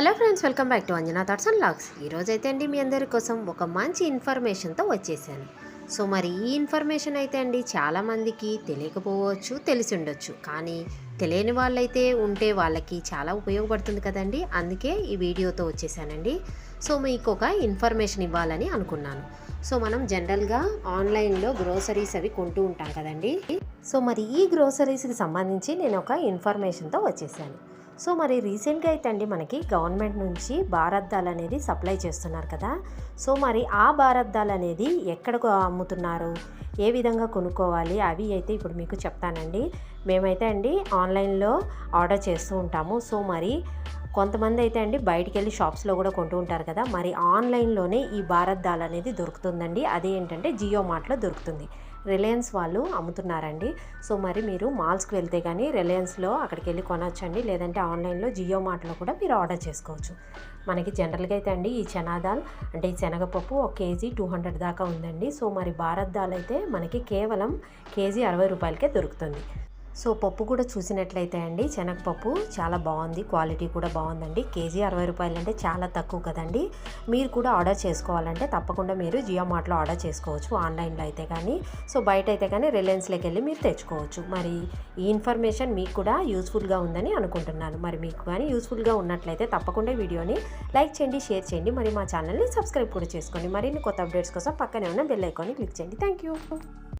Hello friends welcome back to Anjana thoughts and logs ఈరోజైతే అయితే అండి మీ అందరి కోసం ఒక మంచి ఇన్ఫర్మేషన్తో వచ్చేసాను. సో మరి ఈ ఇన్ఫర్మేషన్ అయితే అండి చాలామందికి తెలియకపోవచ్చు తెలిసి ఉండొచ్చు. కానీ తెలియని వాళ్ళైతే ఉంటే వాళ్ళకి చాలా ఉపయోగపడుతుంది కదండి. అందుకే ఈ వీడియోతో వచ్చేసానండి. సో మీకు ఒక ఇన్ఫర్మేషన్ ఇవ్వాలని అనుకున్నాను. సో మనం జనరల్గా ఆన్లైన్లో గ్రోసరీస్ అవి కొంటూ ఉంటాం కదండి. సో మరి ఈ గ్రోసరీస్కి సంబంధించి నేను ఒక ఇన్ఫర్మేషన్తో వచ్చేసాను. సో మరి రీసెంట్గా అయితే అండి మనకి గవర్నమెంట్ నుంచి భారద్దాలు అనేది సప్లై చేస్తున్నారు కదా. సో మరి ఆ భారద్దాలు అనేది ఎక్కడకు అమ్ముతున్నారు? ఏ విధంగా కొనుక్కోవాలి? అవి అయితే ఇప్పుడు మీకు చెప్తానండి. మేమైతే అండి ఆన్లైన్లో ఆర్డర్ చేస్తూ ఉంటాము. సో మరి కొంతమంది అయితే అండి బయటికి వెళ్ళి షాప్స్లో కూడా కొంటూ ఉంటారు కదా మరి ఆన్లైన్లోనే ఈ భారత్ దాల్ అనేది దొరుకుతుందండి. అది ఏంటంటే జియో మార్ట్లో దొరుకుతుంది. రిలయన్స్ వాళ్ళు అమ్ముతున్నారండి. సో మరి మీరు మాల్స్కి వెళ్తే కానీ రిలయన్స్లో అక్కడికి వెళ్ళి కొనొచ్చండి. లేదంటే ఆన్లైన్లో జియో మార్ట్లో కూడా మీరు ఆర్డర్ చేసుకోవచ్చు. మనకి జనరల్గా అయితే అండి ఈ చనాదాల్ అంటే ఈ శనగపప్పు ఒక కేజీ టూ హండ్రెడ్ దాకా ఉందండి. సో మరి భారత్ దాల్ అయితే మనకి కేవలం కేజీ అరవై రూపాయలకే దొరుకుతుంది. సో పప్పు కూడా చూసినట్లయితే అండి శనగపప్పు చాలా బాగుంది క్వాలిటీ కూడా బాగుందండి. కేజీ అరవై రూపాయలు అంటే చాలా తక్కువ కదండి. మీరు కూడా ఆర్డర్ చేసుకోవాలంటే తప్పకుండా మీరు జియో మార్ట్లో ఆర్డర్ చేసుకోవచ్చు ఆన్లైన్లో అయితే కానీ. సో బయట అయితే కానీ రిలయన్స్లోకి వెళ్ళి మీరు తెచ్చుకోవచ్చు. మరి ఈ ఇన్ఫర్మేషన్ మీకు కూడా యూస్ఫుల్గా ఉందని అనుకుంటున్నాను. మరి మీకు కానీ యూస్ఫుల్గా ఉన్నట్లయితే తప్పకుండా వీడియోని లైక్ చేయండి షేర్ చేయండి. మరి మా ఛానల్ని సబ్స్క్రైబ్ కూడా చేసుకోండి. మరిన్ని కొత్త అప్డేట్స్ కోసం పక్కనే ఉన్న బెల్ ఐకాన్ని క్లిక్ చేయండి. Thank you